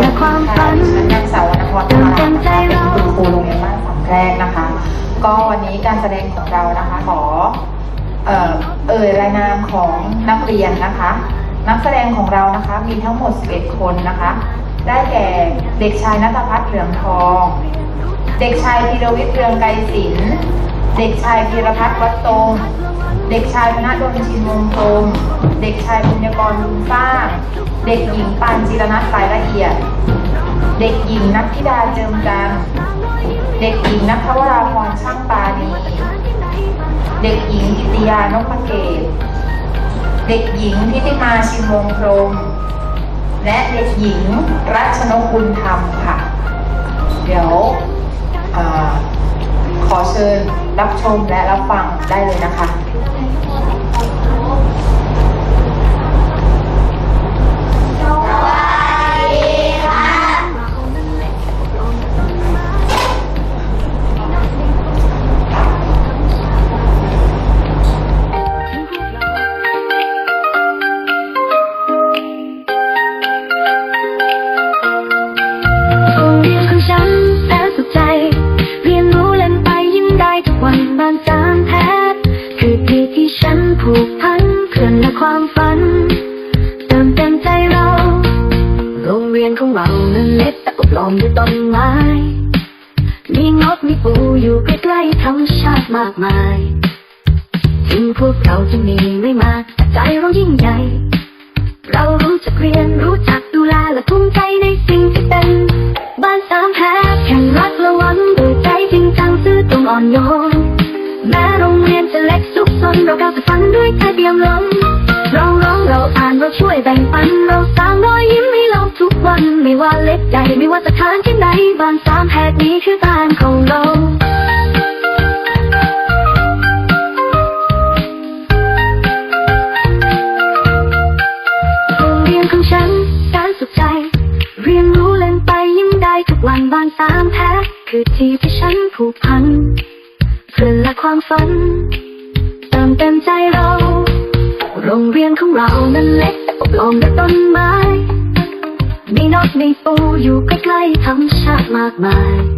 และความฝันฉันนางสาวนครเติมเต็มใจเราเป็นคุณครูโรงเรียนบ้านสามแพรกนะคะ ก็วันนี้การแสดงของเรานะคะขอเอ่อเอ่ยรายนามของนักเรียนนะคะ นักแสดงของเรานะคะมีทั้งหมด 11 คนนะคะ ได้แก่เด็กชายนัทพัฒน์เหลืองทอง เด็กชายพีรวิทย์เรืองไกรศิลป์เด็กชายพีรพัฒน์วัดตรง เด็กชายธนดลชินวงพรมเด็กชายปุญญกรบุญสร้าง เด็กหญิงปานจิรนัทสายละเอียด เด็กหญิงนัทธิดาเจิมจันเด็กหญิงนัทวราพรช่างปานีเด็กหญิงกิติยานพเกต เด็กหญิงพิธิมาชินวงพรมและเด็กหญิงรัชนกบุญธรรมค่ะ เดี๋ยวอขอเชิญรับชมและรับฟังได้เลยนะคะ ของเรานั้นเล็กแต่อบล้อมด้วยต้นไม้ มีงดมีปูอยู่ใกล้ๆธรรมชาติมากมาย ถึงพวกเราจะมีไม่มากแต่ใจเรายิ่งใหญ่ เรารู้จักเรียนรู้จักดูแลและภูมิใจในสิ่งที่เป็น บ้านสามแพร่แข่งรักและหวังด้วยใจจริงจังซื่อตรงอ่อนโยน แม้โรงเรียนจะเล็กซุกซนเราก้าวจะฝันด้วยใจเดียวล้นเราร้องเราอ่านเราช่วยแบ่งปันเราสร้างามแพร่อบ้านของเราโรงเรียนของฉันแสนสุขใจ เรียนรู้เล่นไปยิ้มได้ทุกวันบานสามแพ้คือที่ที่ฉันผูกพันเพื่อละความฝันเติมเต็มใจเรา โรงเรียนของเรานั้นเล็กอบล้อมด้วยต้นไม้มีนกมีปูอยู่ใกล้ๆธรรมชาติมากมาย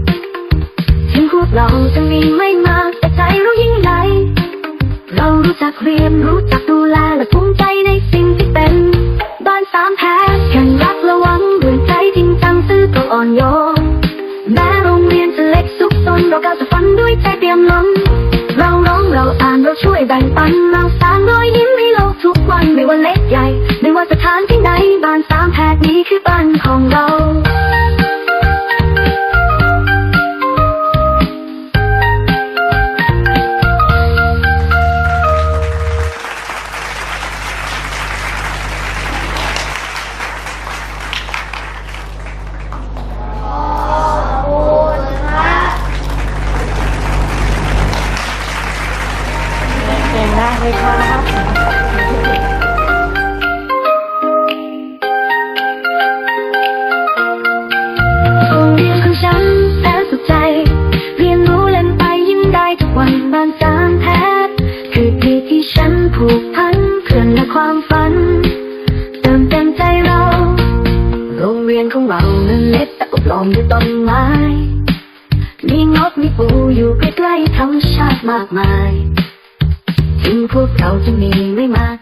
พวกเราจะมีไม่มากแต่ใจเรายิ่งใหญ่เรารู้จักเรียนรู้จักดูแลและภูมิใจในสิ่งที่เป็น บ้านสามแพร่แข่งรักและวังด้วยใจจริงจังซื่อตรงอ่อนโยนแม้โรงเรียนจะเล็กซุกซนเราก้าวจะฝันด้วยใจเตรียมล้นเราร้องเราอ่านเราช่วยแบ่งปันเราสร้างรอย ความฝัน เติมเต็มใจเรา โรงเรียนของเรานั้นเล็กแต่ก็ปลอมด้วยต้นไม้ มีงดมีปูอยู่ใกล้ๆธรรมชาติมากมาย ถึงพวกเราจะมีไม่มาก